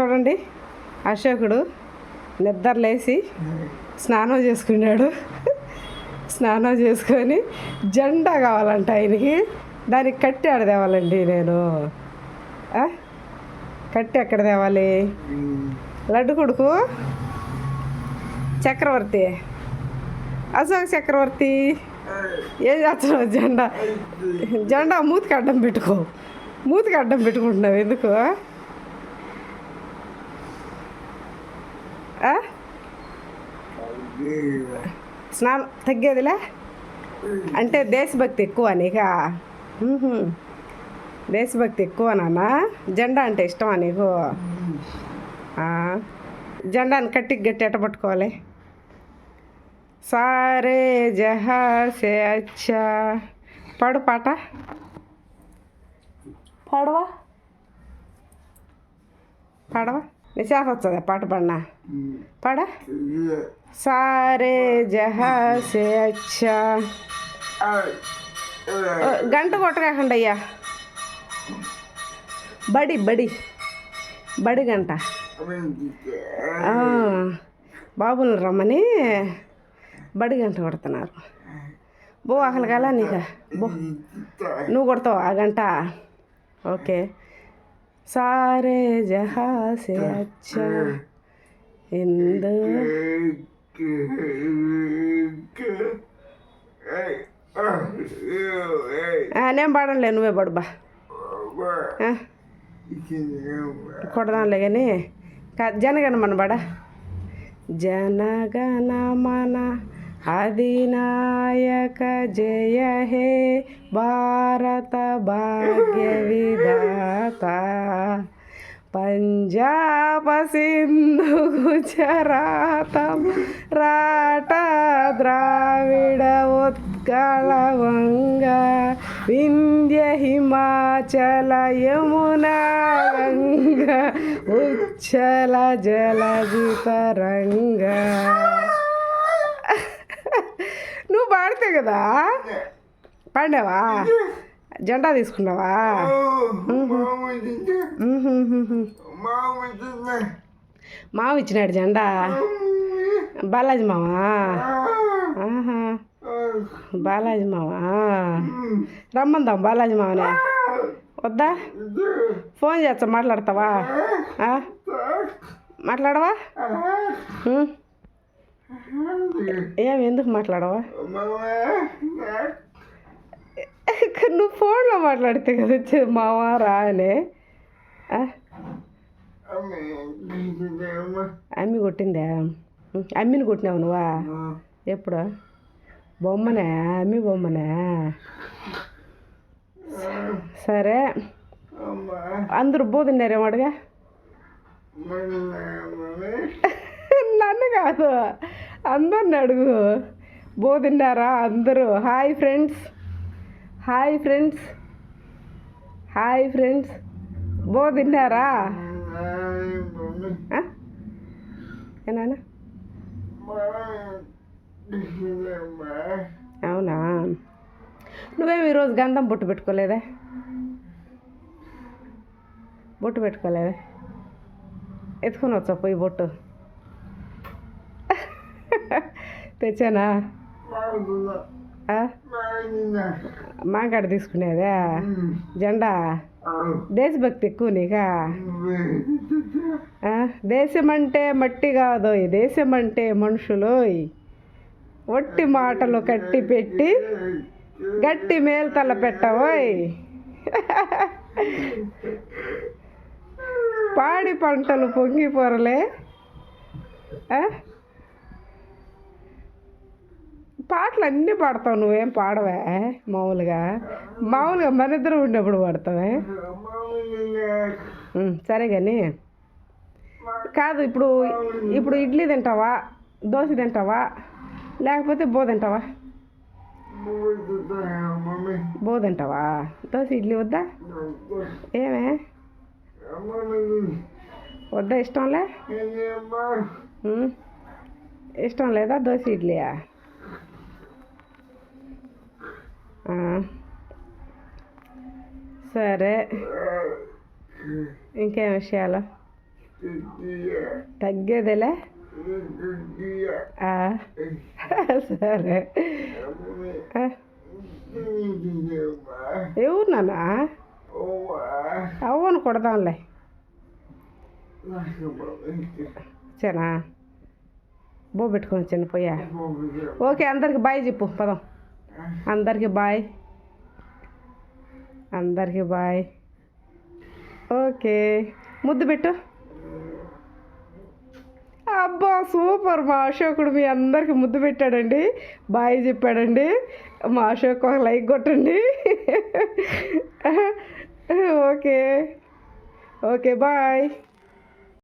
చూడండి. అశోకుడు నిద్రలేసి స్నానం చేసుకున్నాడు. స్నానం చేసుకొని జెండా కావాలంట ఆయనకి. దానికి కట్టి ఆడ తేవాలండి నేను? కట్టి ఎక్కడ తేవాలి? లడ్డు కొడుకు? చక్రవర్తి. అశోక్ చక్రవర్తి. ఏం చేస్తున్నావు జెండా? జెండా మూతికి అడ్డం పెట్టుకో. మూతికి అడ్డం పెట్టుకుంటున్నావు ఎందుకు ఆ? స్నానం తగ్గేదిలే? అంటే దేశభక్తి ఎక్కువ నీకా దేశభక్తి ఎక్కువ నాన్న. జెండా అంటే ఇష్టమా నీకు? జెండాని కట్టి గట్టి ఎట్ట పట్టుకోవాలి? సారే జహా సే అచ్చా. పాడు పాట? పాడవా? పాడవా? నిశాఖ వస్తుందా పాట పాడినా? పాడా? సారే జహా సే అచ్చా గంట కొట్టకాకండి అయ్యా. బడి బడి. బడి గంట. ఆ, బాబుని రమ్మని బడి గంట కొడుతున్నారు. బో అసలు కల నీక. బో నువ్వు కొడతావు ఆ గంట? ఓకే. సారే జహా సే అచ్చా ఎందు ఆ, నేను పాడంలే నువ్వే పడు బా ఆ, కొడదాంలే కానీ జనగణ మన బడ జనగణ మన అధినాయక జయ హే భారత భాగ్య విధాత పంజాబ సింధు గుజరాతం రాట ద్రావిడ ఉత్కళ వంగ వింధ్య హిమాచల యమునా గంగ ఉచ్చల జలజిత రంగ నువ్వు పాడితే కదా? పాడావా జెండా తీసుకున్నావా? మామ. ఇచ్చినాడు జెండా. బాలాజీ మావా బాలాజీ మావా రమ్మందాం బాలాజీ మావనే వద్దా? ఫోన్ చేస్తా మాట్లాడతావా? మాట్లాడవా? ఉం? ఏం ఎందుకు మాట్లాడవా? నువ్వు ఫోన్లో మాట్లాడితే కదా వచ్చేది మావా రా అని. అమ్మి కొట్టిందా? అమ్మిని కొట్టినావు నువ్వా? ఎప్పుడు? బొమ్మనే? అమ్మి బొమ్మనే? సరే. అందరూ బోధిన్నారేమో అడగా నన్ను కాదు. అందరిని అడుగు. బోధిన్నారా అందరూ? Hi friends hi friends. Hi friends. బో తిన్నారా? ఏనా అవునా? నువ్వేమి ఈరోజు గంధం బొట్టు పెట్టుకోలేదే? బొట్టు పెట్టుకోలేదే? ఎత్తుకొని వచ్చా పోయి బొట్టు. తెచ్చానా? మాకాడ తీసుకునేదా? జెండా? దేశభక్తి ఎక్కువ నీకా? దేశం అంటే మట్టి కాదు దేశం అంటే మనుషులోయ్ ఒట్టి మాటలు కట్టి పెట్టి గట్టి మేల్తల పెట్టవోయ్ పాడి పంటలు పొంగి పొరలే ఆ? పాటలు అన్నీ పాడతావు నువ్వేం పాడవే మామూలుగా? మామూలుగా మన ఇద్దరు ఉండేప్పుడు పాడతావే? సరే కానీ కాదు ఇప్పుడు ఇప్పుడు ఇడ్లీ తింటావా? దోశ తింటావా? లేకపోతే బో తింటావా? బో తింటావా? దోశ ఇడ్లీ వద్దా? ఏమే? వద్దా ఇష్టంలే? ఇష్టం లేదా దోశ ఇడ్లీయా ఆ. సరే. ఇంకేం విషయాలు? తగ్గేదేలే. సరే. ఎవరు నాన్న? అవ్వను కొడదాంలే. వచ్చానా? బో పెట్టుకొని వచ్చాను పోయా? ఓకే అందరికి బాయ్ చెప్పు పదం. అందరికి బాయ్. అందరికి బాయ్. ఓకే. ముద్దు పెట్టు. అబ్బా సూపర్. మా అశోకుడు మీ అందరికి ముద్దు పెట్టాడండి. బాయ్ చెప్పాడండి. మా అశోక్ ఒక లైక్ కొట్టండి. ఓకే. Okay bye.